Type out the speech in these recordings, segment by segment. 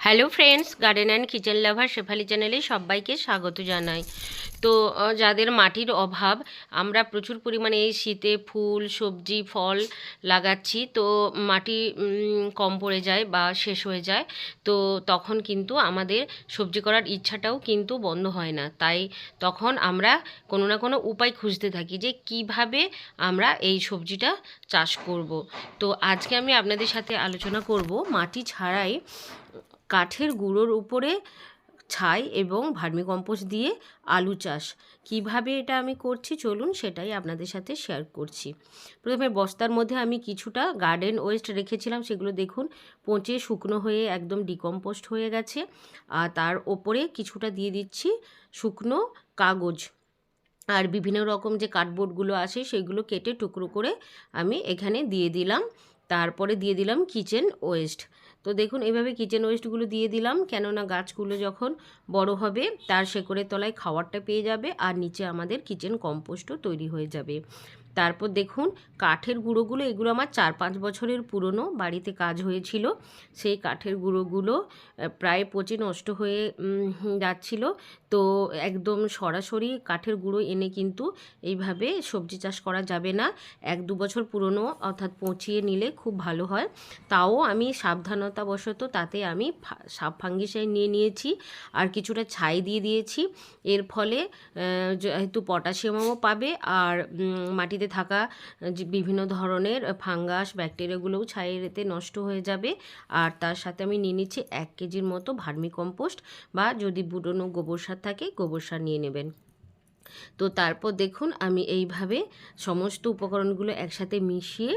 Hello friends garden and kitchen lover Shefali চ্যানেলে সবাইকে স্বাগত জানাই। তো যাদের মাটির অভাব, আমরা প্রচুর পরিমাণে এই শীতে ফুল, সবজি, ফল লাগাচ্ছি, তো মাটি কম পড়ে যায় বা শেষ হয়ে যায়, তো তখন কিন্তু আমাদের সবজি করার ইচ্ছাটাও কিন্তু বন্ধ হয় না। তাই তখন আমরা কোনো না কোনো উপায় খুঁজতে থাকি যে কীভাবে আমরা এই সবজিটা চাষ করব। তো আজকে আমি আপনাদের সাথে আলোচনা করব মাটি ছাড়াই কাঠের গুঁড়োর উপরে ছাই এবং ভার্মিকম্পোস্ট দিয়ে আলু চাষ। কীভাবে এটা আমি করছি? চলুন সেটাই আপনাদের সাথে শেয়ার করছি। প্রথমে বস্তার মধ্যে আমি কিছুটা গার্ডেন ওয়েস্ট রেখেছিলাম, সেগুলো দেখুন, পচে শুকনো হয়ে একদম ডিকম্পোস্ট হয়ে গেছে। আর তার ওপরে কিছুটা দিয়ে দিচ্ছি শুকনো কাগজ। আর বিভিন্ন রকম যে কার্ডবোর্ডগুলো আসে সেগুলো কেটে টুকরো করে আমি এখানে দিয়ে দিলাম। তারপরে দিয়ে দিলাম কিচেন ওয়েস্ট তো দেখুন, এভাবে কিচেন ওয়েস্টগুলো দিয়ে দিলাম। কেননা গাছগুলো যখন বড় হবে, তার শেকড়ের তলায় খাওয়ারটা পেয়ে যাবে আর নিচে আমাদের কিচেন কম্পোস্টও তৈরি হয়ে যাবে। তারপর দেখুন, কাঠের গুঁড়োগুলো, এগুলো আমার চার পাঁচ বছরের পুরনো, বাড়িতে কাজ হয়েছিল। সেই কাঠের গুঁড়োগুলো প্রায় পচে নষ্ট হয়ে যাচ্ছিল। তো একদম সরাসরি কাঠের গুঁড়ো এনে কিন্তু এইভাবে সবজি চাষ করা যাবে না। এক দু বছর পুরনো, অর্থাৎ পচিয়ে নিলে খুব ভালো হয়। তাও আমি সাবধানতাবশত তাতে আমি সাপ ফাঙ্গিসাইড নিয়ে নিয়েছি। আর কিছুটা ছাই দিয়ে দিয়েছি। এর ফলে যেহেতু পটাশিয়ামও পাবে আর মাটিতে থাকা বিভিন্ন ধরনের ফাঙ্গাস ব্যাকটেরিয়াগুলোও ছাইয়েতে নষ্ট হয়ে যাবে। আর তার সাথে আমি নিয়ে নিচ্ছি এক কেজির মতো ভার্মি কম্পোস্ট বা যদি পুরনো গোবর সার থাকে, গোবর সার নিয়ে নেবেন। তো তারপর দেখুন, আমি এইভাবে সমস্ত উপকরণগুলো একসাথে মিশিয়ে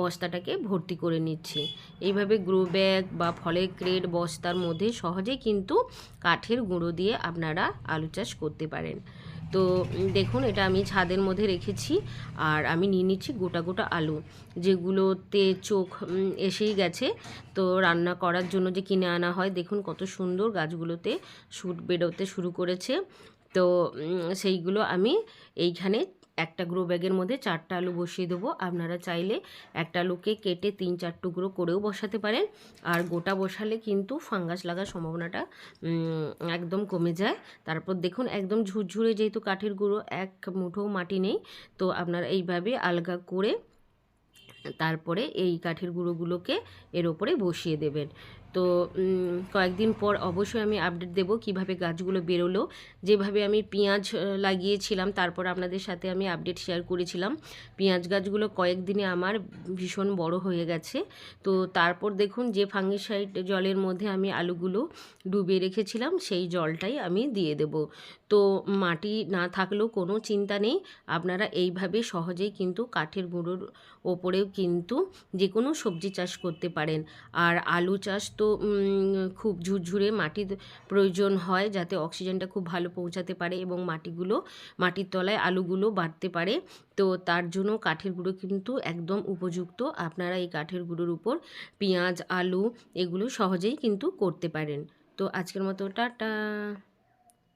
বস্তাটাকে ভর্তি করে নিচ্ছি। এইভাবে গ্রো ব্যাগ বা ফলের ক্রেট বস্তার মধ্যে সহজেই কিন্তু কাঠের গুঁড়ো দিয়ে আপনারা আলু চাষ করতে পারেন। তো দেখুন, এটা আমি ছাদের মধ্যে রেখেছি আর আমি নিয়ে নিচ্ছি গোটা গোটা আলু, যেগুলোতে চোখ এসেই গেছে। তো রান্না করার জন্য যে কিনে আনা হয়, দেখুন কত সুন্দর গাছগুলোতে শুট বেরোতে শুরু করেছে। তো সেইগুলো আমি এইখানে একটা গ্রো ব্যাগের মধ্যে চারটা আলু বসিয়ে দেবো। আপনারা চাইলে একটা আলুকে কেটে তিন চার টুকরো করেও বসাতে পারেন। আর গোটা বসালে কিন্তু ফাঙ্গাস লাগার সম্ভাবনাটা একদম কমে যায়। তারপর দেখুন, একদম ঝুরঝুরে যেহেতু কাঠের গুঁড়ো, এক মুঠো মাটি নেই। তো আপনারা এইভাবে আলগা করে তারপরে এই কাঠের গুঁড়োগুলোকে এর ওপরে বসিয়ে দেবেন। তো কয়েকদিন পর অবশ্যই আমি আপডেট দেবো কীভাবে গাছগুলো বেরোলো। যেভাবে আমি পেঁয়াজ লাগিয়েছিলাম, তারপর আপনাদের সাথে আমি আপডেট শেয়ার করেছিলাম। পেঁয়াজ গাছগুলো কয়েকদিনে আমার ভীষণ বড় হয়ে গেছে। তো, তারপর দেখুন যে ফাঙ্গিসাইড জলের মধ্যে আমি আলুগুলো ডুবিয়ে রেখেছিলাম, সেই জলটাই আমি দিয়ে দেব। তো, মাটি না থাকলেও কোনো চিন্তা নেই, আপনারা এইভাবে সহজেই কিন্তু কাঠের গুঁড়োর ওপরেও কিন্তু যে কোনো সবজি চাষ করতে পারেন। আর আলু চাষ তো খুব ঝুরঝুরে মাটির প্রয়োজন হয় যাতে অক্সিজেনটা খুব ভালো পৌঁছাতে পারে এবং মাটিগুলো, মাটির তলায় আলুগুলো বাড়তে পারে। তো তার জন্য কাঠের গুঁড়ো কিন্তু একদম উপযুক্ত। আপনারা এই কাঠের গুঁড়োর উপর পেঁয়াজ, আলু এগুলো সহজেই কিন্তু করতে পারেন। তো আজকের মতো টাটা।